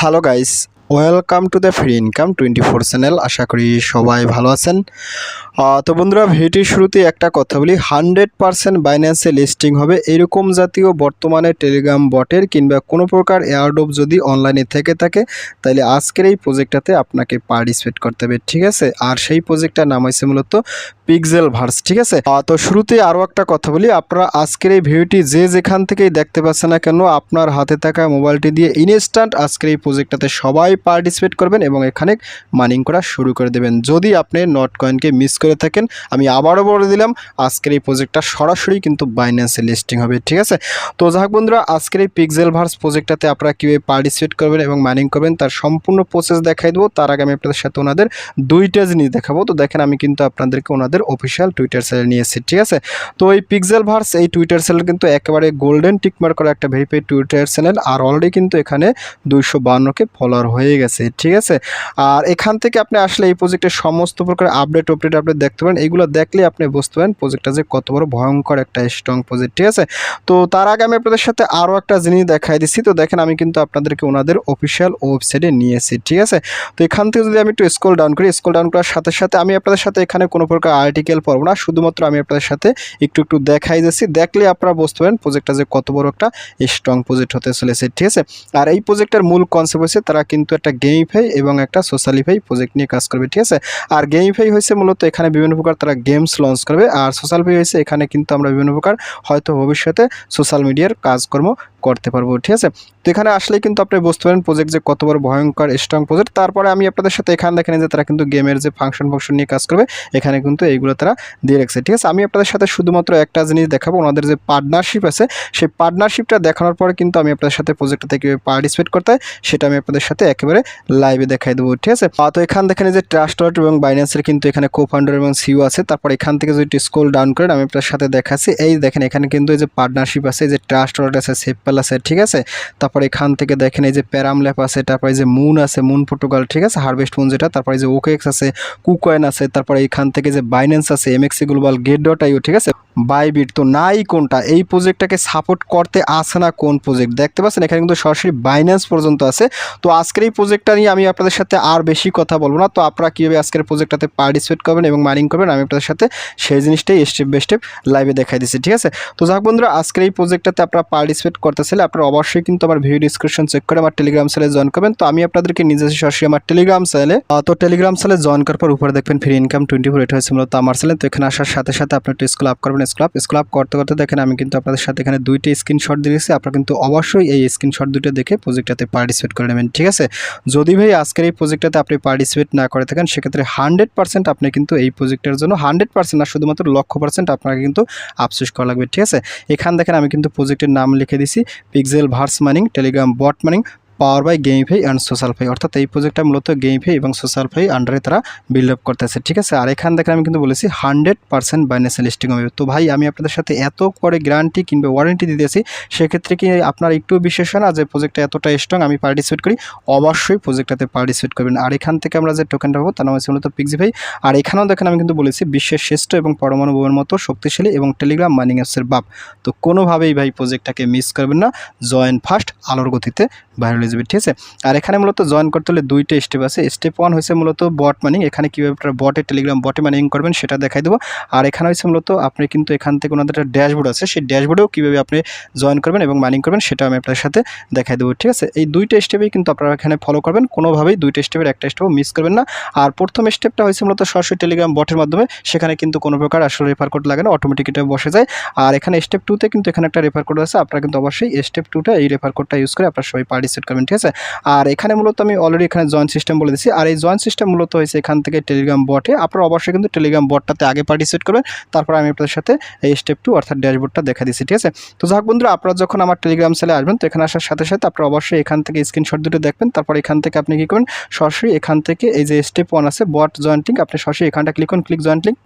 Hello guys Welcome to the free income twenty four channel আশা করি সবাই ভালো আছেন। তো বন্ধুরা, ভিডিওটির শুরুতে একটা কথা বলি। হান্ড্রেড পারসেন্ট বাইন্যান্সে লিস্টিং হবে। এরকম জাতীয় বর্তমানে টেলিগ্রাম বটের কিংবা কোনো প্রকার এয়ারডোপ যদি অনলাইনে থেকে থাকে, তাহলে আজকের এই প্রজেক্টটাতে আপনাকে পার্টিসিপেট করতে হবে, ঠিক আছে? আর সেই প্রজেক্টটার নাম হয়েছে মূলত পিক্সেল ভার্স ঠিক আছে? তো শুরুতে আরও একটা কথা বলি। আপনারা আজকের এই ভিডিওটি যে যেখান থেকেই দেখতে পাচ্ছেন না কেন, আপনার হাতে থাকা মোবাইলটি দিয়ে ইনস্ট্যান্ট আজকের এই প্রজেক্টটাতে সবাই পার্টিসিপেট করবেন এবং এখানে মাইনিং করা শুরু করে দেবেন। যদি আপনি নট কয়েনকে মিস করে থাকেন, আমি আবারও বলে দিলাম, আজকের এই প্রজেক্টটা সরাসরি কিন্তু বাইন্যান্সে লিস্টিং হবে, ঠিক আছে? তো যাক বন্ধুরা, আজকের এই পিক্সেল ভার্স প্রজেক্টটাতে আপনারা কীভাবে পার্টিসিপেট করবেন এবং মাইনিং করবেন, তার সম্পূর্ণ প্রসেস দেখাই দেবো। তার আগে আমি আপনাদের সাথে ওনাদের দুইটা জিনিস দেখাবো। তো দেখেন, আমি কিন্তু আপনাদেরকে ওনাদের অফিসিয়াল টুইটার চ্যানেল নিয়ে এসেছি, ঠিক আছে? তো এই পিক্সেল ভার্স এই টুইটার চ্যানেল কিন্তু একেবারে গোল্ডেন টিকমার করা একটা ভেরিফাইড টুইটার চ্যানেল আর অলরেডি কিন্তু এখানে দুইশো বান্নকে ফলোয়ার হয়ে গেছে, ঠিক আছে? আর এখান থেকে আপনি আসলে এই প্রজেক্টের সমস্ত প্রকার আপডেট আপডেট আপডেট দেখতে পারেন। এগুলো দেখলে আপনি বুঝতে পারেন প্রজেক্টটা যে কত বড় ভয়ঙ্কর একটা স্ট্রং প্রজেক্ট ঠিক আছে? তো তার আগে আমি আপনাদের সাথে আরও একটা জিনিস দেখাই দিচ্ছি তো দেখেন, আমি কিন্তু আপনাদেরকে ওনাদের অফিসিয়াল ওয়েবসাইটে নিয়েছি ঠিক আছে? তো এখান থেকে যদি আমি একটু স্ক্রল ডাউন করি স্ক্রল ডাউন করার সাথে সাথে আমি আপনাদের সাথে এখানে কোনো প্রকার আর্টিকেল পড়ব না। শুধুমাত্র আমি আপনাদের সাথে একটু একটু দেখাই যাচ্ছি দেখলে আপনারা বুঝতে পারেন প্রজেক্টটা যে কত বড় একটা স্ট্রং প্রজেক্ট হতে চলেছে, ঠিক আছে? আর এই প্রজেক্টের মূল কনসেপ্ট হচ্ছে তারা কিন্তু একটা গেমিফাই এবং একটা সোশ্যালিফাই প্রজেক্ট নিয়ে কাজ করবে, ঠিক আছে? আর গেমিফাই হয়েছে মূলত এখানে বিভিন্ন প্রকার তারা গেমস লঞ্চ করবে, আর সোশ্যালফাই হয়েছে এখানে কিন্তু আমরা বিভিন্ন প্রকার হয়তো ভবিষ্যতে সোশ্যাল মিডিয়ার কাজকর্ম করতে পারব, ঠিক আছে? তো এখানে আসলেই কিন্তু আপনি বুঝতে পারেন প্রজেক্ট যে কত বড় ভয়ঙ্কর স্ট্রং প্রজেক্ট তারপরে আমি আপনাদের সাথে এখানে দেখেন যে তারা কিন্তু গেমের যে ফাংশন ফাংশন নিয়ে কাজ করবে, এখানে কিন্তু এইগুলো তারা দিয়ে রাখছে, ঠিক আছে? আমি আপনাদের সাথে শুধুমাত্র একটা জিনিস দেখাবো, ওনাদের যে পার্টনারশিপ আছে, সেই পার্টনারশিপটা দেখানোর পরে কিন্তু আমি আপনাদের সাথে প্রজেক্টটাতে কীভাবে পার্টিসিপেট করতে হয়, সেটা আমি আপনাদের সাথে একেবারে লাইভে দেখাই দেবো, ঠিক আছে? তো এখান দেখেন যে ট্রাস্ট এবং বাইন্যান্সের কিন্তু এখানে কো ফাউন্ডার এবং সিও আছে। তারপর এখান থেকে যদি স্ক্রল ডাউন করেন আমি আপনার সাথে দেখাচ্ছি। এই দেখেন, এখানে কিন্তু এই যে পার্টনারশিপ আছে, এই যে ট্রাস্ট আছে সেপেল আছে ঠিক আছে? তারপর এখান থেকে দেখেন এই যে প্যারাম ল্যাপ আছে, তারপর যে মুন আছে মুন প্রোটোকল ঠিক আছে? হারভেস্ট মুন যেটা, তারপর যে ওকেক্স আছে কুকয়েন আছে, তারপরে এখান থেকে যে বাইন্যান্স আছে MEXC global Gate dot IO ঠিক আছে? বাইবিট তো নাই কোনটা? এই প্রজেক্টটাকে সাপোর্ট করতে আসে না কোন প্রজেক্ট দেখতে পাচ্ছেন, এখানে কিন্তু সরাসরি বাইন্যান্স পর্যন্ত আছে। তো আজকের এই প্রজেক্টটা নিয়ে আমি আপনাদের সাথে আর বেশি কথা বলব না। তো আপনারা কীভাবে আজকের প্রজেক্টটাতে পার্টিসিপেট করবেন এবং মাইনিং করবেন, আমি আপনাদের সাথে সেই জিনিসটাই স্টেপ বাই স্টেপ লাইভে দেখাই দিচ্ছি, ঠিক আছে? তো যাক বন্ধুরা, আজকের এই প্রজেক্টটাতে আপনারা পার্টিসিপেট করতে চাইলে আপনারা অবশ্যই কিন্তু আমার ভিডিও ডিসক্রিপশন চেক করে আমার টেলিগ্রাম চ্যানেলে জয়েন করবেন। তো আমি আপনাদেরকে নিজে সরাসরি আমার টেলিগ্রাম চ্যানেলে তো টেলিগ্রাম চ্যানেলে জয়েন করার পর উপরে দেখবেন ফ্রি ইনকাম টোয়েন্টি ফোর এটা হয়েছে মূলত আমার চ্যানেল তো এখানে আসার সাথে সাথে আপনার একটু স্কুল আপ করবেন স্কুল আপ স্কুল আপ করতে করতে দেখেন আমি কিন্তু আপনাদের সাথে এখানে দুইটা স্ক্রিনশট দিয়েছি। আপনারা কিন্তু অবশ্যই এই স্ক্রিনশট দুটো দেখে প্রজেক্টটাতে পার্টিসিপেট করে নেবেন, ঠিক আছে? যদি ভাই আজকের এই প্রজেক্টটাতে আপনি পার্টিসিপেট না করে থাকেন, সেক্ষেত্রে হান্ড্রেড পার্সেন্ট আপনি কিন্তু এই প্রজেক্টের জন্য হান্ড্রেড পার্সেন্ট না, শুধুমাত্র লক্ষ পার্সেন্ট আপনাকে কিন্তু আফসোস করা লাগবে, ঠিক আছে? এখান দেখেন আমি কিন্তু প্রজেক্টের নাম লিখে দিছি Pixelverse mining Telegram bot mining power by GameFi and SocialFi অর্থাৎ এই প্রজেক্টটা মূলত গেমিফাই এবং সোশ্যাল ফাই আন্ডারে তারা বিল্ড আপ করতেছে, ঠিক আছে? আর এখান থেকে আমি কিন্তু বলেছি হান্ড্রেড পার্সেন্ট বাইন্যান্সে লিস্টিং হবে। তো ভাই, আমি আপনাদের সাথে এত করে গ্যারান্টি কিংবা ওয়ারেন্টি দিতেছি সেক্ষেত্রে কি আপনার একটু হয় না যে প্রজেক্টটা এতটা স্ট্রং আমি পার্টিসিপেট করি? অবশ্যই প্রজেক্টটাতে পার্টিসিপেট করবেন। আর এখান থেকে আমরা যে টোকেনটা পাবো, তার নাম হচ্ছে মূলত পিক্সিফাই আর এখানেও দেখেন আমি কিন্তু বলেছি, বিশ্বের শ্রেষ্ঠ এবং পরমাণু বোমের মতো শক্তিশালী এবং টেলিগ্রাম মাইনিং অ্যাপসের বাপ। তো কোনোভাবেই ভাই প্রজেক্টটাকে মিস করবেন না। জয়েন ফার্স্ট আলোর গতিতে ভাইরাল হয়ে ঠিক আছে? আর এখানে মূলত জয়েন করতে হলে দুইটা স্টেপ আছে। স্টেপ ওয়ান হয়েছে মূলত বট মাইনিং এখানে কীভাবে আপনারা বটে টেলিগ্রাম বটে মাইনিং করবেন সেটা দেখাই দেবো। আর এখানে হয়েছে মূলত আপনি কিন্তু এখান থেকে ওনাদের একটা ড্যাশবোর্ড আছে, সেই ড্যাশবোর্ডেও কীভাবে আপনি জয়েন করবেন এবং মাইনিং করবেন সেটা আমি আপনার সাথে দেখাই দেবো, ঠিক আছে? এই দুইটা স্টেপেই কিন্তু আপনারা এখানে ফলো করবেন, কোনোভাবেই দুইটা স্টেপের একটা স্টেপও মিস করবেন না। আর প্রথম স্টেপটা হয়েছে মূলত সরাসরি টেলিগ্রাম বটের মাধ্যমে, সেখানে কিন্তু কোনো প্রকার আসলে রেফার কোড লাগে না অটোমেটিক এটা বসে যায়। আর এখানে স্টেপ টুতে কিন্তু এখানে একটা রেফার কোড আছে, আপনারা কিন্তু অবশ্যই স্টেপ টুটা এই রেফার কোডটা ইউজ করে আপনারা সবাই পার্টিসিপেট করবেন। ঠিক আছে? আর এখানে মূলত আমি অলরেডি এখানে জয়েন সিস্টেম বলে দিচ্ছি আর এই জয়েন সিস্টেম মূলত হয়েছে এখান থেকে টেলিগ্রাম বটে আপনারা অবশ্যই কিন্তু টেলিগ্রাম বটটাতে আগে পার্টিসিপেট করবেন। তারপর আমি আপনাদের সাথে এই স্টেপ টু অর্থাৎ ড্যাশবোর্ডটা দেখা দিচ্ছি ঠিক আছে? তো যাক বন্ধুরা, আপনারা যখন আমার টেলিগ্রাম সেলে আসবেন, তো এখানে আসার সাথে সাথে আপনারা অবশ্যই এখান থেকে স্ক্রিনশট দুটো দেখবেন। তারপর এখান থেকে আপনি কী করবেন? সরাসরি এখান থেকে এই যে স্টেপ ওয়ান আছে বট জয়েন্টিং আপনি সরাসরি এখানটা ক্লিক করুন ক্লিক জয়েন্ট লিঙ্ক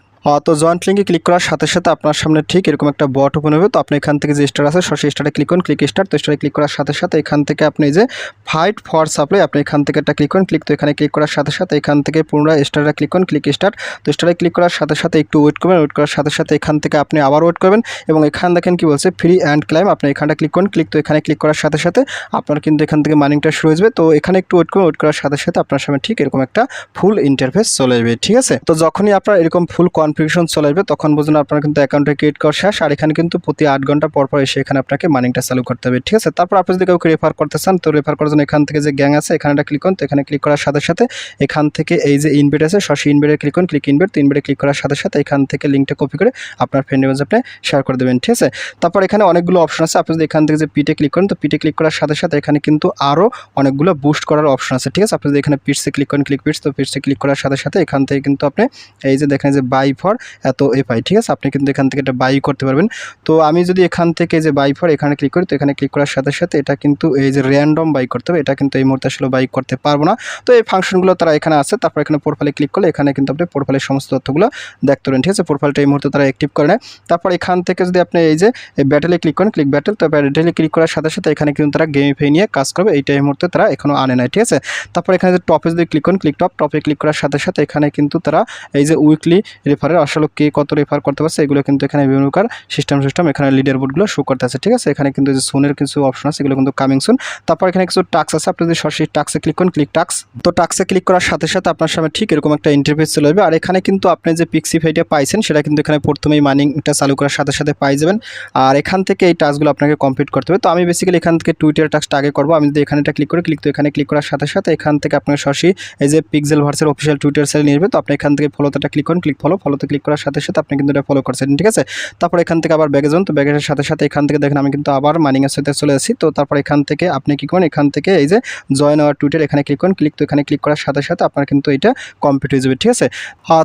তো জয়েন্ট লিঙ্কে ক্লিক করার সাথে সাথে আপনার সামনে ঠিক এরকম একটা বট ওপেন হবে। তো আপনি এখান থেকে যে স্টার আছে সরাসরি স্টারে ক্লিক করুন। ক্লিক স্টার তো স্টারে ক্লিক করার সাথে সাথে এখান থেকে আপনি যে ফাইট ফর সাপ্লাই আপনি এখান থেকে একটা ক্লিক করুন। ক্লিক তো এখানে ক্লিক করার সাথে সাথে এখান থেকে পুনরায় স্টারে ক্লিক করুন। ক্লিক স্টার তো স্টারে ক্লিক করার সাথে সাথে একটু ওয়েট করবেন। ওয়েট করার সাথে সাথে এখান থেকে আপনি আবার ওয়েট করবেন। এবং এখান দেখেন কি বলছে ফ্রি অ্যান্ড ক্লাইম আপনি এখানটা ক্লিক করুন। ক্লিক তো এখানে ক্লিক করার সাথে সাথে আপনার কিন্তু এখান থেকে মার্নিংটা শুরু হয়ে যাবে। তো এখানে একটু ওয়েট করুন। ওয়েট করার সাথে সাথে আপনার সামনে ঠিক এরকম একটা ফুল ইন্টারফেস চলে যাবে ঠিক আছে? তো যখনই আপনার এরকম ফুল কনফিগারেশন চলে আসবে তখন বুঝুন আপনার কিন্তু অ্যাকাউন্টে ক্রিয়েট করা শেষ, আর এখানে কিন্তু প্রতি আট ঘণ্টা পর পর এসে এখানে আপনাকে মার্নিংটা চালু করতে হবে, ঠিক আছে? তারপর আপনি যদি কাউকে রেফার করতে চান, তো রেফার করার জন্য এখান থেকে যে গ্যাং আছে, এখানে ক্লিক করুন তো এখানে ক্লিক করার সাথে সাথে এখান থেকে এই যে ইনভেট আছে সরাসরি ইনভেটে ক্লিক করুন ক্লিক ইনভেট তো ইনভেটে ক্লিক করার সাথে সাথে এখান থেকে লিঙ্কটা কপি করে আপনার ফ্রেন্ডের মাঝে আপনি শেয়ার করে দেবেন, ঠিক আছে? তারপর এখানে অনেকগুলো অপশন আছে, আপনি যদি এখান থেকে যে পিটে ক্লিক করেন, তো পিটে ক্লিক করার সাথে সাথে এখানে কিন্তু আরও অনেকগুলো বুস্ট করার অপশন আছে, ঠিক আছে? আপনি যদি এখানে পিটসে ক্লিক করেন ক্লিক পিটস তো পিটসে ক্লিক করার সাথে সাথে এখান থেকে কিন্তু আপনি এই যে দেখেন যে বাই ফর এত এফআই ঠিক আছে? আপনি কিন্তু এখান থেকে এটা বাই করতে পারবেন। তো আমি যদি এখান থেকে যে বাই ফর এখানে ক্লিক করি, তো এখানে ক্লিক করার সাথে সাথে এটা কিন্তু এই যে র্যান্ডম বাই করতে হবে, এটা কিন্তু এই মুহূর্তে আসলে বাই করতে পারব না। তো এই ফাংশনগুলো তারা এখানে আছে, তারপর এখানে প্রোফাইলে ক্লিক করলে এখানে কিন্তু আপনি প্রোফাইলের সমস্ত তথ্যগুলো দেখতে পারেন, ঠিক আছে? প্রোফাইলটা এই মুহূর্তে তারা অ্যাক্টিভ করে নেয়। তারপর এখান থেকে যদি আপনি এই যে ব্যাটেলে ক্লিক করেন ক্লিক ব্যাটেল তো ব্যাটেলে ক্লিক করার সাথে সাথে এখানে কিন্তু তারা গেমিফাই নিয়ে কাজ করবে, এইটা এই মুহূর্তে তারা এখনও আনে নাই, ঠিক আছে? তারপর এখানে যে টপে যদি ক্লিক করেন ক্লিক টপ টপে ক্লিক করার সাথে সাথে এখানে কিন্তু তারা এই যে উইকলি রেফারের আসলে কে কত রেফার করতে পারছে, এগুলো কিন্তু এখানে বিভিন্ন প্রকার সিস্টেম সিস্টেম এখানে লিডার বোর্ডগুলো শো করতে আছে, ঠিক আছে? এখানে কিন্তু যে সুনের কিছু অপশন আছে, এগুলো কিন্তু কামিং সুন তারপর এখানে কিছু টাক্স আছে, আপনি যদি সরাসরি টাক্সে ক্লিক করেন ক্লিক টাক্স তো টাক্সে ক্লিক করার সাথে সাথে আপনার সামনে ঠিক এরকম একটা ইন্টারফেস চলে যাবে আর এখানে কিন্তু আপনি যে পিক্সি পিক্সিফাইটা পাইছেন, সেটা কিন্তু এখানে প্রথমেই মাইনিংটা চালু করার সাথে সাথে পাই যাবেন। আর এখান থেকে এই টাস্কগুলো আপনাকে কমপ্লিট করতে হবে। তো আমি বেসিক্যালি এখান থেকে টুইটার টাস্কটা আগে করব। আমি যদি এখানে এটা ক্লিক করে ক্লিক তো এখানে ক্লিক করার সাথে সাথে এখান থেকে আপনার সরাসরি এই যে পিক্সেল ভার্সের অফিসিয়াল টুইটার সেল নিয়ে তো আপনি এখান থেকে ফলোতে ক্লিক করুন ক্লিক ফলো ফলো ফলোতে ক্লিক করার সাথে সাথে আপনি কিন্তু এটা ফলো করছেন, ঠিক আছে? তারপর এখান থেকে আবার ব্যাগে যান তো ব্যাগের সাথে সাথে এখান থেকে দেখেন আমি কিন্তু আবার মাইনিংয়ের সাথে চলে আসি। তো তারপর এখান থেকে আপনি কি করেন, এখান থেকে এই যে জয়েন আওয়ার টুইটার এখানে ক্লিক করুন ক্লিক তো এখানে ক্লিক করার সাথে সাথে আপনার কিন্তু এটা কমপ্লিট হয়ে যাবে, ঠিক আছে?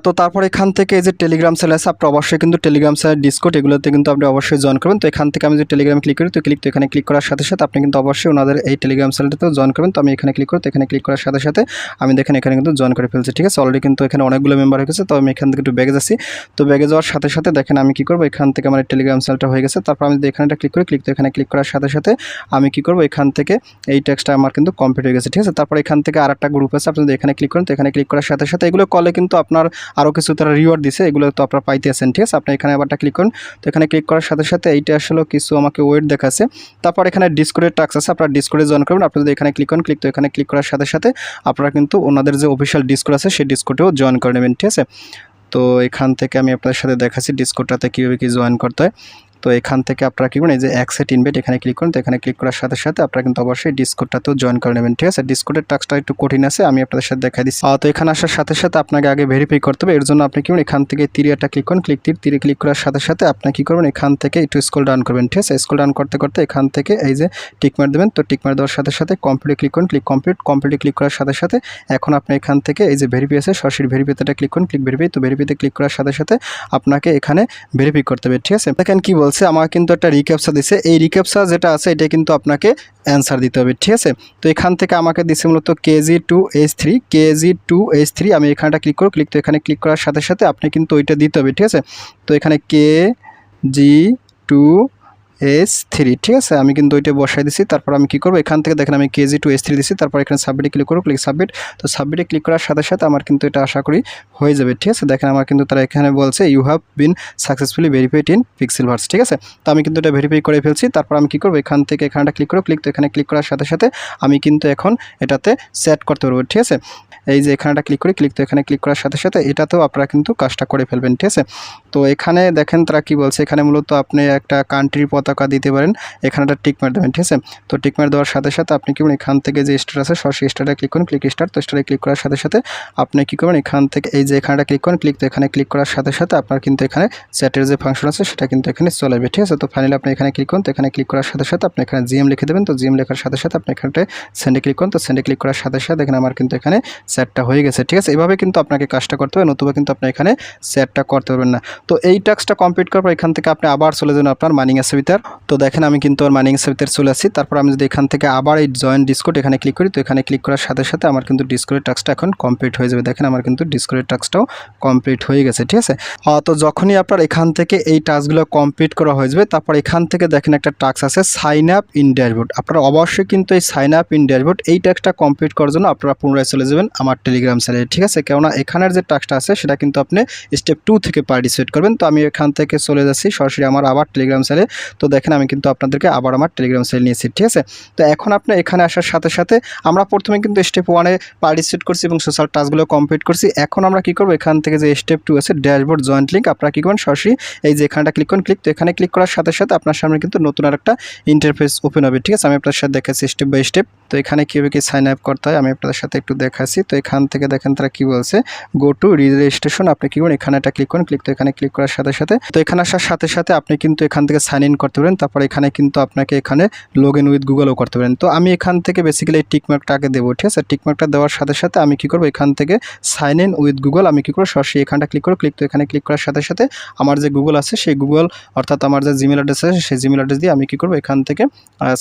তো তারপর এখান থেকে এই যে টেলিগ্রাম সেল আছে, আপনি অবশ্যই কিন্তু টেলিগ্রাম সেল ডিসকোড এগুলোতে কিন্তু আপনি অবশ্যই জয়েন করবেন। তো এখান থেকে আমি যে টেলিগ্রামে ক্লিক করি, তো ক্লিক তো এখানে ক্লিক করার সাথে সাথে আপনি কিন্তু অবশ্যই ওনাদের এই টেলিগ্রাম সেলটাতেও জয়েন করবেন। তো আমি এখানে ক্লিক করি, তো এখানে ক্লিক করার সাথে সাথে আমি দেখেন এখানে কিন্তু জয়েন করে ফেলছি, ঠিক আছে? অলরেডি কিন্তু এখানে অনেকগুলো মেম্বার হয়ে গেছে, তো আমি এখান থেকে একটু ব্যাগে যাচ্ছি তো ব্যাগে যাওয়ার সাথে সাথে দেখেন আমি কি করব? এখান থেকে আমার টেলিগ্রাম সেলটা হয়ে গেছে। তারপর আমি যদি এখানে ক্লিক করি ক্লিক তো এখানে ক্লিক করার সাথে সাথে আমি কি করব? এখান থেকে এই টেক্সটটা আমার কিন্তু কমপ্লিট হয়ে গেছে, ঠিক আছে? তারপর এখান থেকে আর একটা গ্রুপ আছে। আপনি যদি এখানে ক্লিক করেন, তো এখানে ক্লিক করার সাথে সাথে এগুলো কলে কিন্তু আপনার আরও কিছু তারা রিওয়ার্ড দিছে। এগুলো তো আপনারা পাইতে আছেন ঠিক আছে? আপনি এখানে আবারটা ক্লিক করুন। তো এখানে ক্লিক করার সাথে সাথে এইটা আসলে কিছু আমাকে ওয়েট দেখাচ্ছে। তারপর এখানে ডিসকোডের টাক্স আছে। আপনারা ডিসকোডে জয়েন করবেন। আপনি যদি এখানে ক্লিক করেন ক্লিক তো এখানে ক্লিক করার সাথে সাথে আপনারা কিন্তু ওনাদের যে অফিসিয়াল ডিসকোড আছে, সেই ডিসকোডেও জয়েন করে নেবেন, ঠিক আছে? তো এখান থেকে আমি আপনাদের সাথে দেখাচ্ছি ডিসকোডটাতে কীভাবে কি জয়েন করতে হয়। তো এখান থেকে আপনারা কি করুন এই যে অ্যাক্সেট ইনভেট এখানে ক্লিক করুন, তো এখানে ক্লিক করার সাথে সাথে আপনারা কিন্তু অবশ্যই ডিসকোডটাতেও জয়েন করে নেবেন, ঠিক আছে? ডিসকোডের টাস্কটা একটু কঠিন আছে, আমি আপনাদের সাথে দেখা দিচ্ছি। তো এখানে আসার সাথে সাথে আপনাকে আগে ভেরিফাই করতে হবে, এর জন্য আপনি কি এখান থেকে তিরিয়াটা ক্লিক করুন ক্লিক তীর তীরে ক্লিক করার সাথে সাথে আপনি কি করবেন? এখান থেকে একটু স্কুল ডাউন করবেন, ঠিক আছে? স্কুল ডাউন করতে করতে এখান থেকে এই যে টিক মার দেবেন, তো টিক মার দেওয়ার সাথে সাথে কমপ্লিট ক্লিক করুন ক্লিক কমপ্লিট কমপ্লিট ক্লিক করার সাথে সাথে এখন আপনি এখান থেকে এই যে ভেরিফি আছে, সরাসরি ভেরিফাইতে ক্লিক করুন ক্লিক ভেরিফাই তো ভেরিফিতে ক্লিক করার সাথে সাথে আপনাকে এখানে ভেরিফাই করতে হবে, ঠিক আছে? দেখেন কি বলছে আমার কিন্তু একটা রিক্যাপসা দিছে। এই রিক্যাপসা যেটা আছে, এটা কিন্তু আপনাকে অ্যান্সার দিতে হবে, ঠিক আছে? তো এখান থেকে আমাকে দিছে মূলত KG two H three KG two H three আমি এখানটা ক্লিক করব ক্লিক তো এখানে ক্লিক করার সাথে সাথে আপনি কিন্তু ওইটা দিতে হবে, ঠিক আছে? তো এখানে K G two S three ঠিক আছে? আমি কিন্তু ওইটা বসাই দিছি, তারপর আমি কি করব? এখান থেকে দেখেন আমি কেজি টু এস থ্রি দিছি, তারপর এখানে সাবমিটে ক্লিক করব ক্লিক সাবমিট তো সাবমিটে ক্লিক করার সাথে সাথে আমার কিন্তু এটা আশা করি হয়ে যাবে, ঠিক আছে? দেখেন আমার কিন্তু তারা এখানে বলছে you have been successfully verified in Pixelverse ঠিক আছে? তো আমি কিন্তু এটা ভেরিফাই করে ফেলছি, তারপর আমি কি করব? এখান থেকে এখানটা ক্লিক করব ক্লিক তো এখানে ক্লিক করার সাথে সাথে আমি কিন্তু এখন এটাতে সেট করতে পারব, ঠিক আছে? এই যে এখানটা ক্লিক করি ক্লিক তো এখানে ক্লিক করার সাথে সাথে এটাতেও আপনারা কিন্তু কাজটা করে ফেলবেন, ঠিক আছে? তো এখানে দেখেন তারা কি বলছে, এখানে মূলত আপনি একটা কান্ট্রির পতাকা দিতে পারেন, এখানে একটা টিক মার দেবেন, ঠিক আছে? তো টিক মার দেওয়ার সাথে সাথে আপনি কি করবেন, এখান থেকে যে স্টার আছে সরাসরি স্টারে ক্লিক করুন ক্লিক স্টার তো স্টারে ক্লিক করার সাথে সাথে আপনি কি করবেন, এখান থেকে এই যে এখানটা ক্লিক করুন ক্লিক তো এখানে ক্লিক করার সাথে সাথে আপনার কিন্তু এখানে চ্যাটের যে ফাংশন আছে, সেটা কিন্তু এখানে চলে যাবে ঠিক আছে? তো ফাইনালি আপনি এখানে ক্লিক করুন, তো এখানে ক্লিক করার সাথে সাথে আপনি এখানে জিএম লিখে দেবেন, তো জিএম লেখার সাথে সাথে আপনি এখানটায় সেন্ডে ক্লিক করুন, তো সেন্ডে ক্লিক করার সাথে সাথে এখানে আমার কিন্তু এখানে সেটটা হয়ে গেছে, ঠিক আছে? এভাবে কিন্তু আপনাকে কাজটা করতে হবে, নতুবা কিন্তু আপনি এখানে সেটটা করতে পারবেন না। তো এই টাস্কটা কমপ্লিট করার পর এখান থেকে আপনি আবার চলে যান আপনার মাইনিং সেন্টার তো দেখেন আমি কিন্তু আমার মাইনিং সার্ভিসে চলে আসি। তারপর আমি যদি এখান থেকে আবার এই জয়েন ডিসকোড এখানে ক্লিক করি, তো এখানে ক্লিক করার সাথে সাথে আমার কিন্তু ডিসকোডের টাস্কটা এখন কমপ্লিট হয়ে যাবে। দেখেন আমার কিন্তু ডিসকোডের টাস্কটাও কমপ্লিট হয়ে গেছে, ঠিক আছে? তো যখনই আপনার এখান থেকে এই টাস্কগুলো কমপ্লিট করা হয়ে যাবে, তারপর এখান থেকে দেখেন একটা টাস্ক আছে সাইন আপ ইন ড্যাশবোর্ড আপনারা অবশ্যই কিন্তু এই সাইন আপ ইন ড্যাশবোর্ড এই টাস্কটা কমপ্লিট করার জন্য আপনারা পুনরায় চলে যাবেন আমার টেলিগ্রাম চ্যানেলে ঠিক আছে? কেননা এখানের যে টাস্কটা আছে, সেটা কিন্তু আপনি স্টেপ টু থেকে পার্টিসিপেট করবেন। তো আমি এখান থেকে চলে যাচ্ছি, সরাসরি আমার আবার টেলিগ্রাম চ্যানেলে তো দেখেন, আমি কিন্তু আপনাদেরকে আবার আমার টেলিগ্রাম সেল নিয়েছি ঠিক আছে? তো এখন আপনি এখানে আসার সাথে সাথে আমরা প্রথমে কিন্তু স্টেপ ওয়ানে পার্টিসিপেট করছি এবং সোশ্যাল টাস্কগুলো কমপ্লিট করছি। এখন আমরা কী করব? এখান থেকে যে স্টেপ টু আছে ড্যাশবোর্ড জয়েন্ট লিঙ্ক আপনারা কী করবেন? সরাসরি এই যে এখানটা ক্লিক করুন ক্লিক তো এখানে ক্লিক করার সাথে সাথে আপনার সামনে কিন্তু নতুন আর একটা ইন্টারফেস ওপেন হবে, ঠিক আছে? আমি আপনার সাথে দেখাচ্ছি স্টেপ বাই স্টেপ তো এখানে কীভাবে কি সাইন আপ করতে হয়? আমি আপনাদের সাথে একটু দেখাচ্ছি। তো এখান থেকে দেখেন তারা কি বলছে? গো টু রেজিস্ট্রেশন আপনি কী করুন? এখানে একটা ক্লিক করুন ক্লিক তো এখানে ক্লিক করার সাথে সাথে। তো এখানে আসার সাথে সাথে আপনি কিন্তু এখান থেকে সাইন ইন করতে পারেন তারপর এখানে কিন্তু আপনাকে এখানে লগ ইন উইথ গুগলও করতে পারেন। তো আমি এখান থেকে বেসিক্যালি এই টিকমার্কটা আগে দেবো, ঠিক আছে? টিকমার্কটা দেওয়ার সাথে সাথে আমি কি করব? এখান থেকে সাইন ইন উইথ গুগল আমি কি করব? সরাসরি এখানটা ক্লিক করব। ক্লিক তো এখানে ক্লিক করার সাথে সাথে আমার যে গুগল আছে, সেই গুগল অর্থাৎ আমার যে জিমেল অ্যাড্রেস আছে, সেই জিমেল অ্যাড্রেস দিয়ে আমি কি করব? এখান থেকে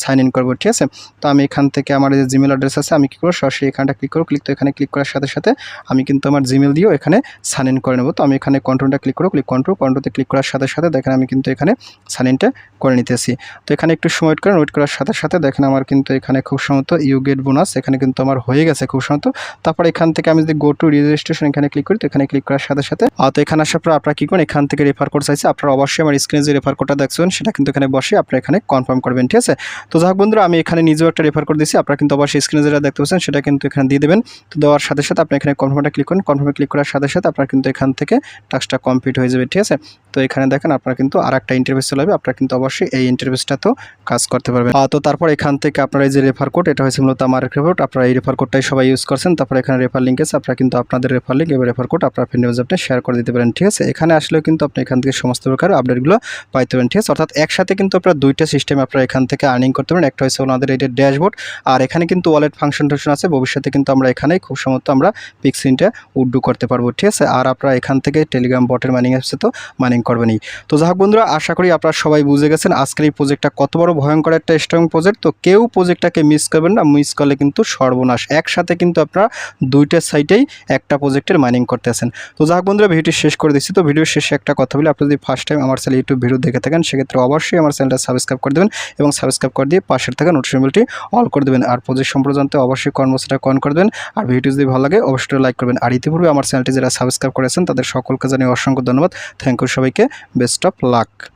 সাইন ইন করব, ঠিক আছে? তো আমি এখান থেকে আমার যে জিমেল অ্যাড্রেস আছে, আমি কি করব? সরাসরি এখানটা ক্লিক করব। ক্লিক তো এখানে ক্লিক করার সাথে সাথে আমি কিন্তু আমার জিমেল দিয়েও এখানে সাইন ইন করে নেব। তো আমি এখানে কন্ট্রোলটা ক্লিক করব। ক্লিক কন্ট্রোল কন্ট্রোলতে ক্লিক করার সাথে সাথে দেখেন আমি কিন্তু এখানে সাইন ইনটা করে নিতেছি। তো এখানে একটু সময় ওয়েট করেন, ওয়েট করার সাথে সাথে দেখেন আমার কিন্তু এখানে খুব সম্ভবত ইউ গেট বোনাস, এখানে কিন্তু আমার হয়ে গেছে খুব সম্ভবত। তারপর এখান থেকে আমি যদি গো টু রেজিস্ট্রেশন এখানে ক্লিক করি, তো এখানে ক্লিক করার সাথে সাথে তো এখানে আসার পর আপনারা কী করেন এখান থেকে রেফার কোড চাইছে, আপনারা অবশ্যই আমার স্ক্রিনে যে রেফার কোডটা দেখছেন, সেটা কিন্তু এখানে বসে আপনারা এখানে কনফার্ম করবেন, ঠিক আছে? তো যাক বন্ধুরা, আমি এখানে নিজেও একটা রেফার করে দিয়েছি, আপনারা কিন্তু অবশ্যই স্ক্রিনে যেটা দেখতে পাচ্ছেন, সেটা কিন্তু এখানে দিয়ে দেবেন। তো দেওয়ার সাথে সাথে আপনি এখানে কনফার্মটা ক্লিক করুন কনফার্মে ক্লিক করার সাথে সাথে আপনার কিন্তু এখান থেকে টাস্কটা কমপ্লিট হয়ে যাবে, ঠিক আছে? তো এখানে দেখেন আপনার কিন্তু আর একটা ইন্টারভিউ চলে যাবে আপনারা কিন্তু অবশ্যই এই ইন্টারভিউসটা তো কাজ করতে পারবেন। তো তারপর এখান থেকে আপনারা এই যে রেফার কোড এটা হচ্ছে মূলত আমার রেফার কোড আপনারা এই রেফার কোডটাই সবাই ইউজ করছেন। তারপর এখানে রেফার লিঙ্ক আছে, আপনারা কিন্তু আপনাদের রেফার লিঙ্ক এবং রেফার কোড আপনার ফ্রেন্ড আপনি শেয়ার করে দিতে পারেন, ঠিক আছে? এখানে আসলেও কিন্তু আপনি এখান থেকে সমস্ত প্রকার আপডেটগুলো পাইতে পারেন, ঠিক আছে? অর্থাৎ একসাথে কিন্তু আপনারা দুইটা সিস্টেম আপনারা এখান থেকে আর্নিং করতে পারেন। একটা হচ্ছে আমাদের এটা ড্যাশবোর্ড আর এখানে কিন্তু ওয়ালেট ফাংশন টাংশন আছে। ভবিষ্যতে কিন্তু আমরা এখানেই খুব সম্ভবত আমরা পিক্সিনটা উড্ডু করতে পারব, ঠিক আছে? আর আপনারা এখান থেকে টেলিগ্রাম বটের মাইনিং অ্যাপসে তো মাইনিং করবেনই। তো যাই বন্ধুরা, আশা করি আপনারা সবাই বুঝে গেছেন। আজকের এই প্রজেক্টটা কত বড় ভয়ঙ্কর একটা স্ট্রং প্রজেক্ট তো কেউ প্রজেক্টটাকে মিস করবেন না মিস করলে কিন্তু সর্বনাশ। একসাথে কিন্তু আপনারা দুইটা সাইটেই একটা প্রজেক্টের মাইনিং করতেছেন তো যাক বন্ধুরা, ভিডিওটি শেষ করে দিচ্ছি। তো ভিডিওর শেষে একটা কথা বলি, আপনি যদি ফার্স্ট টাইম আমার চ্যানেল ইউটিউব ভিডিও দেখে থাকেন, সেক্ষেত্রে অবশ্যই আমার চ্যানেলটা সাবস্ক্রাইব করে দেবেন এবং সাবস্ক্রাইব করে দিয়ে পাশের থাকা নোটিফিকেশনটি অল করে দেবেন। আর প্রজেক্ট সম্পর্কে জানতে অবশ্যই কর্মসূচিটা কন করে দেবেন। আর ভিডিও যদি ভালো লাগে, অবশ্যই লাইক করবেন। আর ইতিপূর্বে আমার চ্যানেলটি যারা সাবস্ক্রাইব করেছেন, তাদের সকলকে জানিয়ে অসংখ্য ধন্যবাদ। থ্যাংক ইউ সবাইকে। Best of luck